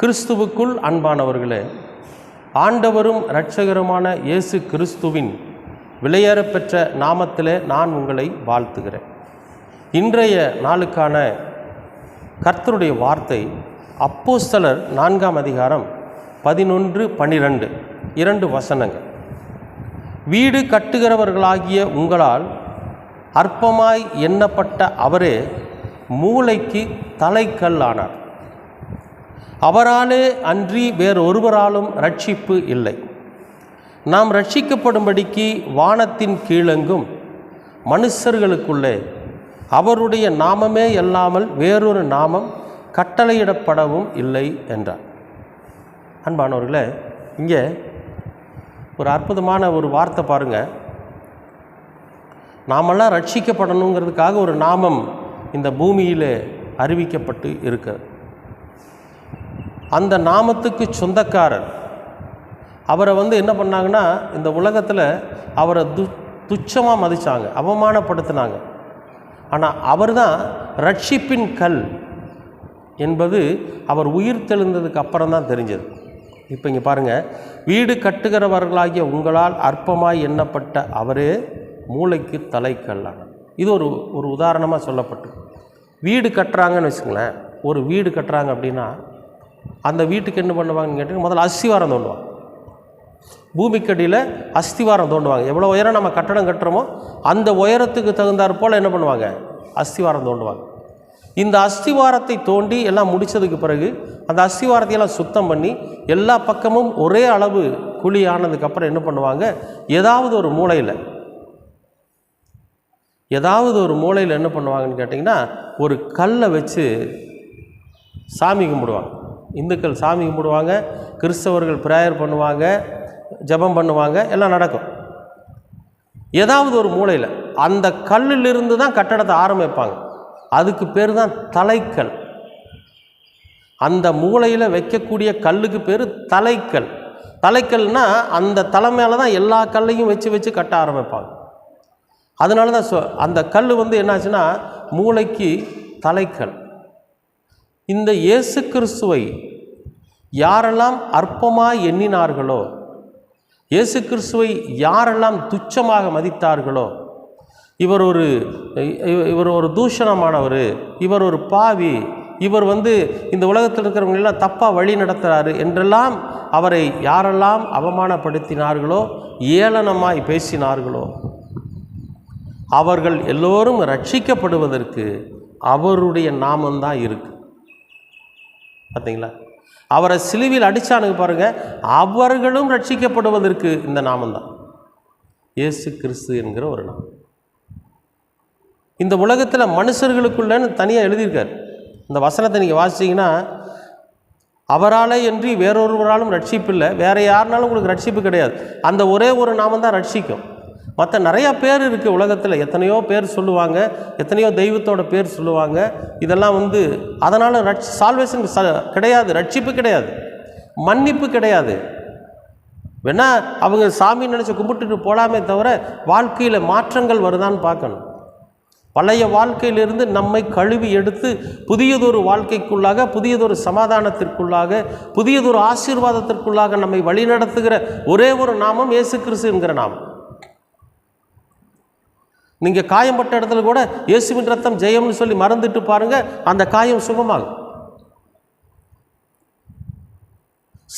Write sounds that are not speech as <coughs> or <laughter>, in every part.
கிறிஸ்துவுக்குள் அன்பானவர்களே ஆண்டவரும் இரட்சகருமான இயேசு கிறிஸ்துவின் விலையேறப்பெற்ற நாமத்திலே நான் உங்களை வாழ்த்துகிறேன். இன்றைய நாளுக்கான கர்த்தருடைய வார்த்தை அப்போஸ்தலர் நான்காம் அதிகாரம் பதினொன்று பன்னிரண்டு இரண்டு வசனங்கள். வீடு கட்டுகிறவர்களாகிய உங்களால் அற்பமாய் எண்ணப்பட்ட அவரே மூளைக்கு தலைக்கல் ஆனார் அவராலே அன்றி வேறொருவராலும் ரட்சிப்பு இல்லை. நாம் ரட்சிக்கப்படும்படிக்கு வானத்தின் கீழெங்கும் மனுஷர்களுக்குள்ளே அவருடைய நாமமே இல்லாமல் வேறொரு நாமம் கட்டளையிடப்படவும் இல்லை என்றார். அன்பானவர்களே இங்கே ஒரு அற்புதமான ஒரு வார்த்தை பாருங்கள் நாமெல்லாம் ரட்சிக்கப்படணுங்கிறதுக்காக ஒரு நாமம் இந்த பூமியில் அறிவிக்கப்பட்டு இருக்கிறது. அந்த நாமத்துக்கு சொந்தக்காரர். அவரை வந்து என்ன பண்ணாங்கன்னா இந்த உலகத்தில் அவரை து துச்சமாக மதித்தாங்க அவமானப்படுத்தினாங்க. ஆனால் அவர் தான் ரட்சிப்பின் கல் என்பது அவர் உயிர் தெழுந்ததுக்கு அப்புறம் தான் தெரிஞ்சது. இப்போ இங்கே பாருங்கள் வீடு கட்டுகிறவர்களாகிய உங்களால் அற்பமாய் எண்ணப்பட்ட அவரே மூளைக்கு தலைக்கல்லான இது ஒரு ஒரு உதாரணமாக சொல்லப்பட்டு. வீடு கட்டுறாங்கன்னு வச்சுங்களேன் ஒரு வீடு கட்டுறாங்க அப்படின்னா அந்த வீட்டுக்கு என்ன பண்ணுவாங்கன்னு கேட்டிங்கன்னா முதல்ல அஸ்திவாரம் தோண்டுவாங்க. பூமிக்கடியில் அஸ்திவாரம் தோண்டுவாங்க. எவ்வளோ உயரம் நம்ம கட்டடம் கட்டுறோமோ அந்த உயரத்துக்கு தகுந்தாற் போல் என்ன பண்ணுவாங்க? அஸ்திவாரம் தோண்டுவாங்க. இந்த அஸ்திவாரத்தை தோண்டி எல்லாம் முடித்ததுக்கு பிறகு அந்த அஸ்திவாரத்தையெல்லாம் சுத்தம் பண்ணி எல்லா பக்கமும் ஒரே அளவு குழி ஆனதுக்கப்புறம் என்ன பண்ணுவாங்க? ஏதாவது ஒரு மூலையில் ஏதாவது ஒரு மூலையில் என்ன பண்ணுவாங்கன்னு கேட்டிங்கன்னா ஒரு கல்லை வச்சு சாமி கும்பிடுவாங்க. இந்துக்கள் சாமி கும்பிடுவாங்க கிறிஸ்தவர்கள் ப்ரேயர் பண்ணுவாங்க ஜெபம் பண்ணுவாங்க எல்லாம் நடக்கும். ஏதாவது ஒரு மூலையில் அந்த கல்லிலிருந்து தான் கட்டடத்தை ஆரம்பிப்பாங்க. அதுக்கு பேர் தான் தலைக்கல். அந்த மூலையில் வைக்கக்கூடிய கல்லுக்கு பேர் தலைக்கல். தலைக்கல்னால் அந்த தலை மேலே தான் எல்லா கல்லையும் வச்சு வச்சு கட்ட ஆரம்பிப்பாங்க. அதனால தான் சொ அந்த கல் வந்து என்னாச்சுன்னா மூளைக்கு தலைக்கல். இந்த இயேசு கிறிஸ்துவை யாரெல்லாம் அற்பமாக எண்ணினார்களோ இயேசு கிறிஸ்துவை யாரெல்லாம் துச்சமாக மதித்தார்களோ இவர் ஒரு இவர் ஒரு தூஷணமானவர் இவர் ஒரு பாவி இவர் வந்து இந்த உலகத்தில் இருக்கிறவங்க எல்லாம் தப்பாக வழி நடத்துகிறாரு என்றெல்லாம் அவரை யாரெல்லாம் அவமானப்படுத்தினார்களோ ஏளனமாய் பேசினார்களோ அவர்கள் எல்லோரும் ரட்சிக்கப்படுவதற்கு அவருடைய நாமம்தான் இருக்குது பார்த்தீங்களா அவரை சிலுவில் அடித்தானுங்க பாருங்கள் அவர்களும் ரட்சிக்கப்படுவதற்கு இந்த நாமந்தான் இயேசு கிறிஸ்து என்கிற ஒரு நாமம். இந்த உலகத்தில் மனுஷர்களுக்குள்ளன்னு தனியாக எழுதியிருக்கார். இந்த வசனத்தை நீங்கள் வாசிச்சிங்கன்னா அவராலே என்று வேறொருவராலும் ரட்சிப்பு இல்லை வேற யாருனாலும் உங்களுக்கு ரட்சிப்பு கிடையாது. அந்த ஒரே ஒரு நாமம் தான் ரட்சிக்கும். மற்ற நிறையா பேர் இருக்குது உலகத்தில். எத்தனையோ பேர் சொல்லுவாங்க எத்தனையோ தெய்வத்தோட பேர் சொல்லுவாங்க. இதெல்லாம் வந்து அதனால் ரட்சி சால்வேஷன் ச கிடையாது ரட்சிப்பு கிடையாது மன்னிப்பு கிடையாது. வேணா அவங்க சாமி நினச்சி கும்பிட்டுட்டு போகலாமே தவிர வாழ்க்கையில் மாற்றங்கள் வருதான்னு பார்க்கணும். பழைய வாழ்க்கையிலிருந்து நம்மை கழுவி எடுத்து புதியதொரு வாழ்க்கைக்குள்ளாக புதியதொரு சமாதானத்திற்குள்ளாக புதியதொரு ஆசீர்வாதத்திற்குள்ளாக நம்மை வழிநடத்துகிற ஒரே ஒரு நாமம் இயேசு கிறிஸ்து என்கிற நாமம். நீங்கள் காயம்பட்ட இடத்துல கூட இயேசுவின் ரத்தம் ஜெயம்னு சொல்லி மறந்துட்டு பாருங்கள் அந்த காயம் சுகமாகும்.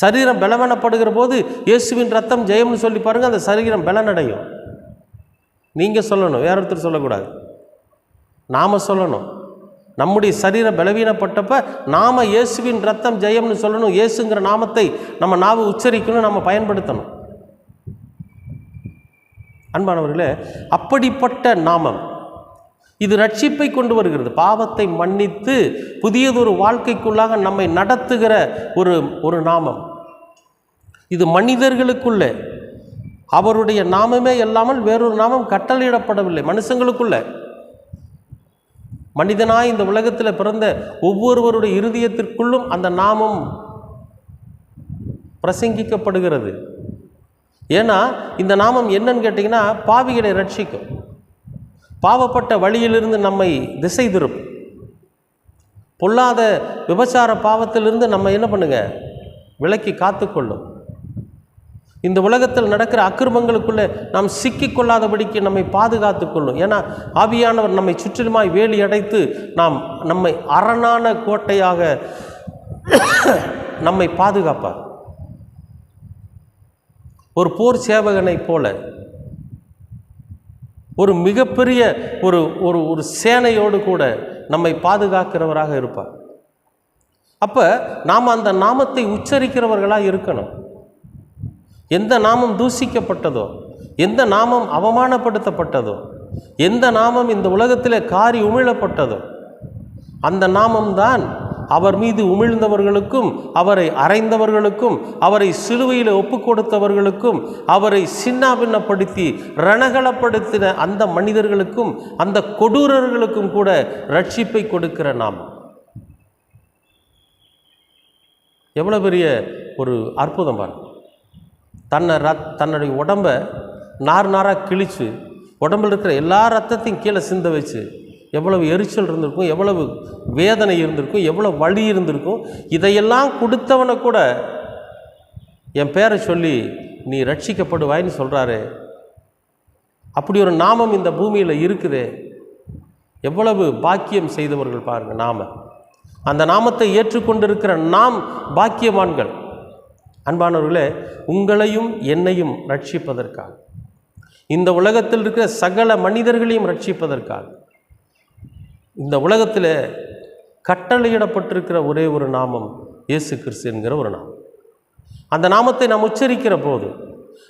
சரீரம் பலவனப்படுகிற போது இயேசுவின் ரத்தம் ஜெயம்னு சொல்லி பாருங்கள் அந்த சரீரம் பலனடையும். நீங்கள் சொல்லணும் வேற ஒருத்தர் சொல்லக்கூடாது. நாம் சொல்லணும். நம்முடைய சரீரம் பலவீனப்பட்டப்ப நாம இயேசுவின் ரத்தம் ஜெயம்னு சொல்லணும் இயேசுங்கிற நாமத்தை நம்ம நாவு உச்சரிக்கணும் நம்ம பயன்படுத்தணும். அன்பானவர்களே அப்படிப்பட்ட நாமம் இது ரட்சிப்பை கொண்டு வருகிறது. பாவத்தை மன்னித்து புதியதொரு வாழ்க்கைக்குள்ளாக நம்மை நடத்துகிற ஒரு ஒரு நாமம். இது மனிதர்களுக்குள்ளே. அவருடைய நாமமே இல்லாமல் வேறொரு நாமம் கட்டளையிடப்படவில்லை. மனுஷங்களுக்குள்ள. மனிதனாய் இந்த உலகத்தில் பிறந்த ஒவ்வொருவருடைய இருதயத்திற்குள்ளும் அந்த நாமம் பிரசங்கிக்கப்படுகிறது. ஏன்னா இந்த நாமம் என்னன்னு கேட்டிங்கன்னா பாவிகளை ரட்சிக்கும். பாவப்பட்ட வழியிலிருந்து நம்மை திசை திருப்பும். பொல்லாத விபச்சார பாவத்திலிருந்து நம்ம என்ன பண்ணுங்க? விலக்கி காத்துக்கொள்ளும். இந்த உலகத்தில் நடக்கிற அக்கிரமங்களுக்குள்ளே நாம் சிக்கிக்கொள்ளாதபடிக்கு நம்மை பாதுகாத்து கொள்ளும். ஏன்னா ஆவியானவர் நம்மை சுற்றிலுமாய் வேலி அடைத்து நாம் நம்மை அரணான கோட்டையாக <coughs> நம்மை பாதுகாப்பார். ஒரு போர் சேவகனைப் போல ஒரு மிகப்பெரிய ஒரு ஒரு ஒரு சேனையோடு கூட நம்மை பாதுகாக்கிறவராக இருப்பார். அப்போ நாம் அந்த நாமத்தை உச்சரிக்கிறவர்களாக இருக்கணும். எந்த நாமம் தூசிக்கப்பட்டதோ எந்த நாமம் அவமானப்படுத்தப்பட்டதோ எந்த நாமம் இந்த உலகத்தில் காரி உமிழப்பட்டதோ அந்த நாமம்தான் அவர் மீது உமிழ்ந்தவர்களுக்கும் அவரை அறைந்தவர்களுக்கும் அவரை சிலுவையில் ஒப்பு கொடுத்தவர்களுக்கும் அவரை சின்னாபின்னப்படுத்தி ரணகலப்படுத்தின அந்த மனிதர்களுக்கும் அந்த கொடூரர்களுக்கும் கூட ரட்சிப்பை கொடுக்கிற நாம். எவ்வளோ பெரிய ஒரு அற்புதம் பாருங்க. தன்னை ரத் தன்னுடைய உடம்பை நார் நாராக கிழித்து உடம்பில் இருக்கிற எல்லா ரத்தத்தையும் கீழே சிந்த வச்சு எவ்வளவு எரிச்சல் இருந்திருக்கும் எவ்வளவு வேதனை இருந்திருக்கும் எவ்வளவு வலி இருந்திருக்கும் இதையெல்லாம் கொடுத்தவனை கூட என் பேரை சொல்லி நீ ரட்சிக்கப்படுவாய்னு சொல்கிறாரு அப்படி ஒரு நாமம் இந்த பூமியில் இருக்குதே. எவ்வளவு பாக்கியம் செய்தவர்கள் பாருங்க நாம. அந்த நாமத்தை ஏற்றுக்கொண்டிருக்கிற நாம் பாக்கியவான்கள். அன்பானவர்களே உங்களையும் என்னையும் ரட்சிப்பதற்காக இந்த உலகத்தில் இருக்கிற சகல மனிதர்களையும் ரட்சிப்பதற்காக இந்த உலகத்தில் கட்டளையிடப்பட்டிருக்கிற ஒரே ஒரு நாமம் இயேசு கிறிஸ்து என்கிற ஒரு நாமம். அந்த நாமத்தை நாம் உச்சரிக்கிற போது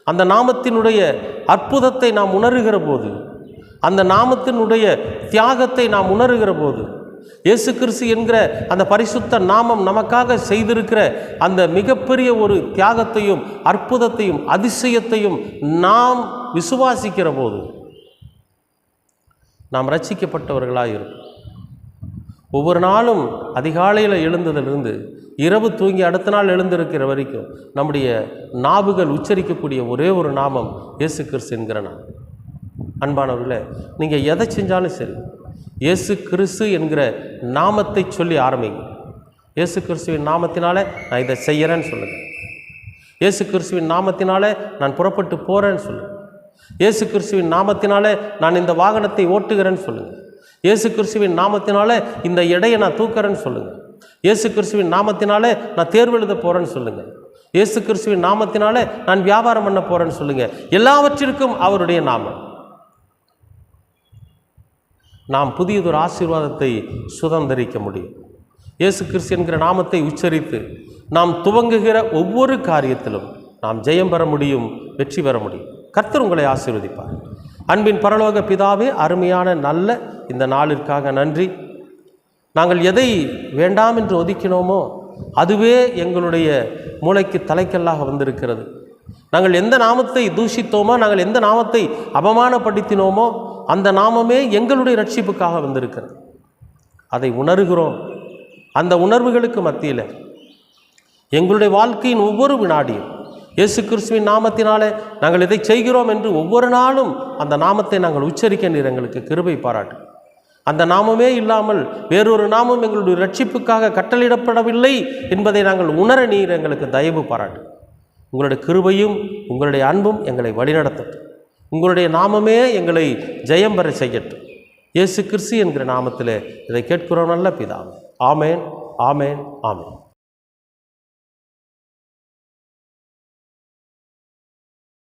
அந்த நாமத்தினுடைய அற்புதத்தை நாம் உணர்கிற போது அந்த நாமத்தினுடைய தியாகத்தை நாம் உணர்கிற போது இயேசு கிறிஸ்து என்கிற அந்த பரிசுத்த நாமம் நமக்காக செய்திருக்கிற அந்த மிகப்பெரிய ஒரு தியாகத்தையும் அற்புதத்தையும் அதிசயத்தையும் நாம் விசுவாசிக்கிற போது நாம் ரட்சிக்கப்பட்டவர்களாக இருக்கும் ஒவ்வொரு நாளும் அதிகாலையில் எழுந்ததிலிருந்து இரவு தூங்கி அடுத்த நாள் எழுந்திருக்கிற வரைக்கும் நம்முடைய நாவுகள் உச்சரிக்கக்கூடிய ஒரே ஒரு நாமம் இயேசு கிறிஸ்து என்கிற நாமம் அன்பானவர்களே நீங்கள் எதை செஞ்சாலும் சரி இயேசு கிறிஸ்து என்கிற நாமத்தை சொல்லி ஆரம்பிங்க. இயேசு கிறிஸ்துவின் நாமத்தினாலே நான் இதை செய்கிறேன்னு சொல்லுங்கள் இயேசு கிறிஸ்துவின் நாமத்தினாலே நான் புறப்பட்டு போகிறேன்னு சொல்லுங்கள் இயேசு கிறிஸ்துவின் நாமத்தினாலே நான் இந்த வாகனத்தை ஓட்டுகிறேன்னு சொல்லுங்கள் இயேசு கிறிஸ்துவின் நாமத்தினாலே இந்த எடையை நான் தூக்குறேன்னு சொல்லுங்கள் இயேசு கிறிஸ்துவின் நாமத்தினாலே நான் தேர்வு எழுத போகிறேன்னு சொல்லுங்கள் இயேசு கிறிஸ்துவின் நாமத்தினாலே நான் வியாபாரம் பண்ண போகிறேன்னு சொல்லுங்கள் எல்லாவற்றிற்கும் அவருடைய நாமம். நாம் புதியதொரு ஆசீர்வாதத்தை சுதந்திரிக்க முடியும். இயேசு கிறிஸ்து என்கிற நாமத்தை உச்சரித்து நாம் துவங்குகிற ஒவ்வொரு காரியத்திலும் நாம் ஜெயம் பெற முடியும் வெற்றி பெற முடியும். கர்த்தர் உங்களை ஆசீர்வதிப்பார். அன்பின் பரலோக பிதாவே அருமையான நல்ல இந்த நாளிற்காக நன்றி. நாங்கள் எதை வேண்டாம் என்று ஒதுக்கினோமோ அதுவே எங்களுடைய மூளைக்கு தலைக்கல்லாக வந்திருக்கிறது. நாங்கள் எந்த நாமத்தை தூஷித்தோமோ நாங்கள் எந்த நாமத்தை அவமானப்படுத்தினோமோ அந்த நாமமே எங்களுடைய ரட்சிப்புக்காக வந்திருக்கிறது. அதை உணர்கிறோம். அந்த உணர்வுகளுக்கு மத்தியில் எங்களுடைய வாழ்க்கையின் ஒவ்வொரு வினாடியும் இயேசு கிறிஸ்துவின் நாமத்தினாலே நாங்கள் இதை செய்கிறோம் என்று ஒவ்வொரு நாளும் அந்த நாமத்தை நாங்கள் உச்சரிக்க நீர் எங்களுக்கு கிருபை பாராட்டு. அந்த நாமமே இல்லாமல் வேறொரு நாமம் எங்களுடைய ரட்சிப்புக்காக கட்டளிடப்படவில்லை என்பதை நாங்கள் உணர நீர் எங்களுக்கு தயவு பாராட்டு. உங்களுடைய கிருபையும் உங்களுடைய அன்பும் எங்களை வழிநடத்தட்டும். உங்களுடைய நாமமே எங்களை ஜெயம் பெற செய்யட்டும். இயேசு கிறிஸ்து என்கிற நாமத்தில் இதை கேட்கிறோம் நல்ல பிதாவே. ஆமேன் ஆமேன் ஆமேன்.